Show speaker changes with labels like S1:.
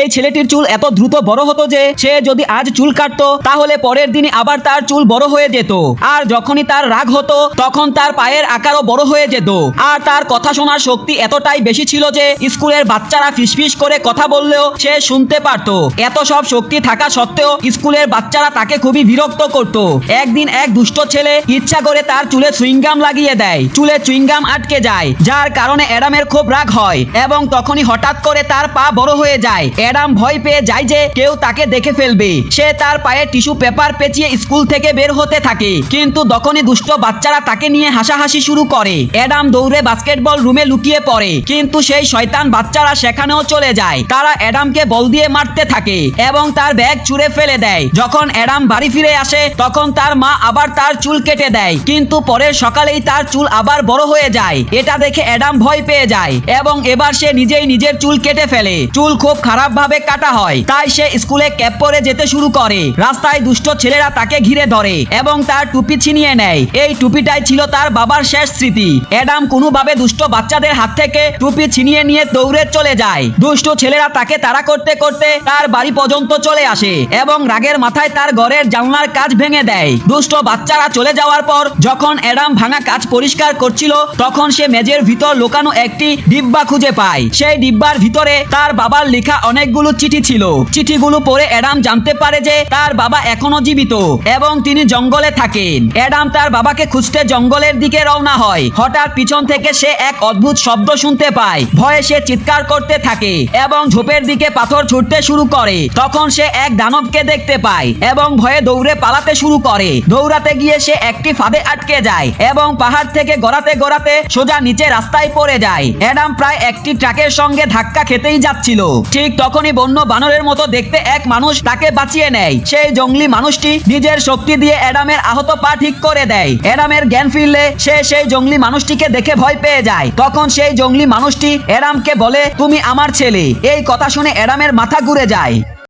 S1: এই ছেলেটির চুল এত দ্রুত বড় হতো যে সে যদি আজ চুল কাটতো, তাহলে পরের দিনই আবার তার চুল বড় হয়ে যেত। আর যখনই তার রাগ হতো, তখন তার পায়ের আকারও বড় হয়ে যেত। আর তার কথা শোনার শক্তি এতটাই বেশি ছিল যে স্কুলের বাচ্চারা ফিসফিস করে কথা বললেও সে শুনতে পারত। এত সব শক্তি থাকা সত্ত্বেও স্কুলের বাচ্চারা তাকে খুবই বিরক্ত করত। একদিন এক দুষ্ট ছেলে ইচ্ছা করে তার চুলে সুইংগাম লাগিয়ে দেয়। চুলে চুইংগাম আটকে যায়, যার কারণে অ্যাডামের খুব রাগ হয় এবং তখনই হঠাৎ করে তার পা বড় হয়ে যায়। অ্যাডাম ভয় পেয়ে যায় যে কেউ তাকে দেখে ফেলবে। সে তার পায়ে টিস্যু পেপার পেঁচিয়ে স্কুল থেকে বের হতে থাকে। কিন্তু তখনই দুষ্ট বাচ্চারা তাকে নিয়ে হাসাহাসি শুরু করে। অ্যাডাম দৌড়ে বাস্কেটবল রুমে লুকিয়ে পড়ে। কিন্তু সেই শয়তান বাচ্চারা সেখানেও চলে যায়। তারা অ্যাডামকে বল দিয়ে মারতে থাকে এবং তার ব্যাগ ছুঁড়ে ফেলে দেয়। যখন অ্যাডাম বাড়ি ফিরে আসে, তখন তার মা আবার তার চুল কেটে দেয়। কিন্তু পরের সকালেই তার চুল আবার বড় হয়ে যায়। এটা দেখে অ্যাডাম ভয় পেয়ে যায় এবং এবার সে নিজেই নিজের চুল কেটে ফেলে। চুল খুব খারাপ ভাবে কাটা হয়। তাই সে স্কুলে ক্যাপ পরে যেতে শুরু করে। রাস্তায় দুষ্ট ছেলেরা তাকে ঘিরে ধরে এবং তার টুপি ছিনিয়ে নেয়। এই টুপিটাই ছিল তার বাবার শেষ স্মৃতি। অ্যাডাম কোনোভাবে দুষ্ট বাচ্চাদের হাত থেকে টুপি ছিনিয়ে নিয়ে দৌড়ে চলে যায়। দুষ্ট ছেলেরা তাকে তাড়া করতে করতে তার বাড়ি পর্যন্ত চলে আসে এবং রাগের মাথায় তার ঘরের জানলার কাজ ভেঙে দেয়। দুষ্ট বাচ্চারা চলে যাওয়ার পর যখন অ্যাডাম ভাঙা কাজ পরিষ্কার করছিল, তখন সে মেজের ভিতর লুকানো একটি ডিব্বা খুঁজে পায়। সেই ডিব্বার ভিতরে তার বাবার লেখা অনেকগুলো চিঠি ছিল। চিঠিগুলো পড়ে অ্যাডাম জানতে পারে যে তার বাবা এখনও জীবিত এবং তিনি জঙ্গলে থাকেন। অ্যাডাম তার বাবাকে খুঁজতে জঙ্গলের দিকে রওনা হয়। হঠাৎ পিছন থেকে সে এক অদ্ভুত শব্দ শুনতে পায়। ভয়ে সে চিৎকার করতে থাকে এবং ঝোপের দিকে পাথর ছুটতে শুরু করে। তখন সে এক দানবকে দেখতে পায় এবং ভয়ে দৌড়ে পালাতে শুরু করে। দৌড়াতে গিয়ে সে একটি ফাঁদে আটকে যায় এবং পাহাড় থেকে গড়াতে গড়াতে সোজা নিচে রাস্তায় পড়ে যায়। অ্যাডাম প্রায় একটি ট্রাকের সঙ্গে ধাক্কা খেতেই যাচ্ছিল। ঠিক তখনই বন্য বানরের মতো দেখতে এক মানুষ তাকে বাঁচিয়ে নেয়। সেই জঙ্গলি মানুষটি নিজের শক্তি দিয়ে অ্যাডামের আহত পা ঠিক করে দেয়। অ্যাডামের জ্ঞান ফিরলে সে সেই জঙ্গলি মানুষটিকে দেখে ভয় পেয়ে যায়। তখন সেই জঙ্গলি মানুষটি অ্যাডামকে বলে, তুমি আমার ছেলে। এই কথা শুনে অ্যাডামের মাথা ঘুরে যায়।